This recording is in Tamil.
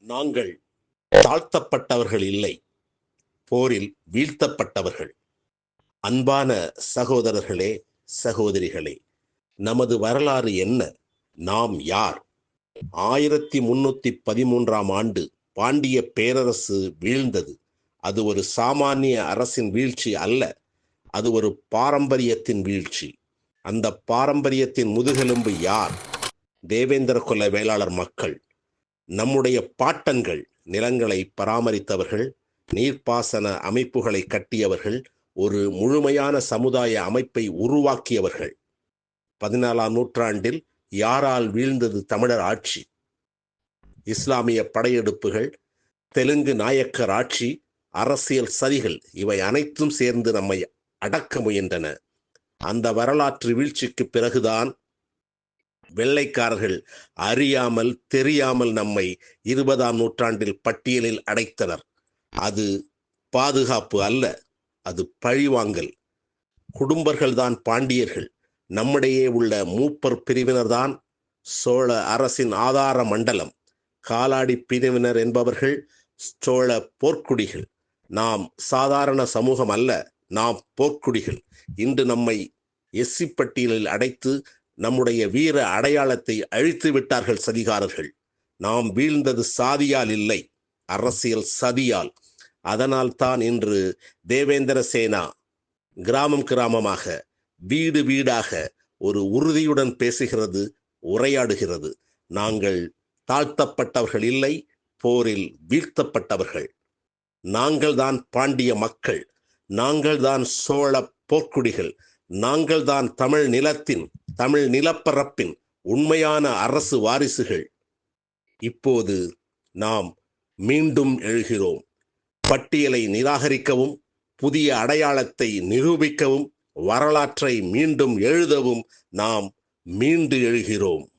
நாங்கள் தாழ்த்தப்பட்டவர்கள் இல்லை. போரில் வீழ்த்தப்பட்டவர்கள். அன்பான சகோதரர்களே சகோதரிகளே நமது வரலாறு என்ன? நாம் யார்? ஆயிரத்தி முன்னூத்தி பதிமூன்றாம் ஆண்டு பாண்டிய பேரரசு வீழ்ந்தது. அது ஒரு சாமானிய அரசின் வீழ்ச்சி அல்ல அது ஒரு பாரம்பரியத்தின் வீழ்ச்சி. அந்த பாரம்பரியத்தின் முதுகெலும்பு யார்? தேவேந்திர குல வேளாளர் மக்கள். நம்முடைய பாட்டன்கள் நிலங்களை பராமரித்தவர்கள் நீர்ப்பாசன அமைப்புகளை கட்டியவர்கள் ஒரு முழுமையான சமுதாய அமைப்பை உருவாக்கியவர்கள். பதினாலாம் நூற்றாண்டில் யாரால் வீழ்ந்தது தமிழர் ஆட்சி? இஸ்லாமிய படையெடுப்புகள் தெலுங்கு நாயக்கர் ஆட்சி அரசியல் சதிகள் இவை அனைத்தும் சேர்ந்து நம்மை அடக்க முயன்றன. அந்த வரலாற்று வீழ்ச்சிக்கு பிறகுதான் வெள்ளைக்காரர்கள் அறியாமல் தெரியாமல் நம்மை இருபதாம் நூற்றாண்டில் பட்டியலில் அடைத்தனர். அது பாதுகாப்பு அல்ல அது பழிவாங்கல். குடும்பர்கள்தான் பாண்டியர்கள். நம்மிடையே உள்ள மூப்பர் பிரிவினர்தான் சோழ அரசின் ஆதார மண்டலம். காலாடி பிரிவினர் என்பவர்கள் சோழ போர்க்குடிகள். நாம் சாதாரண சமூகம் அல்ல நாம் போர்க்குடிகள். இன்று நம்மை எஸ்சி பட்டியலில் அடைத்து நம்முடைய வீர அடையாளத்தை அழித்து விட்டார்கள் சதிகாரர்கள். நாம் வீழ்ந்தது சாதியால் இல்லை அரசியல் சதியால். அதனால் தான் இன்று தேவேந்திர சேனா கிராமம் கிராமமாக வீடு வீடாக ஒரு உறுதியுடன் பேசுகிறது உரையாடுகிறது. நாங்கள் தாழ்த்தப்பட்டவர்கள் இல்லை போரில் வீழ்த்தப்பட்டவர்கள். நாங்கள்தான் பாண்டிய மக்கள் நாங்கள்தான் சோழ போர்க்குடிகள் நாங்கள்தான் தமிழ் நிலத்தின் தமிழ் நிலப்பரப்பின் உண்மையான அரசு வாரிசுகள். இப்போது நாம் மீண்டும் எழுகிறோம். பட்டியலை நிராகரிக்கவும் புதிய அடையாளத்தை நிரூபிக்கவும் வரலாற்றை மீண்டும் எழுதவும் நாம் மீண்டு எழுகிறோம்.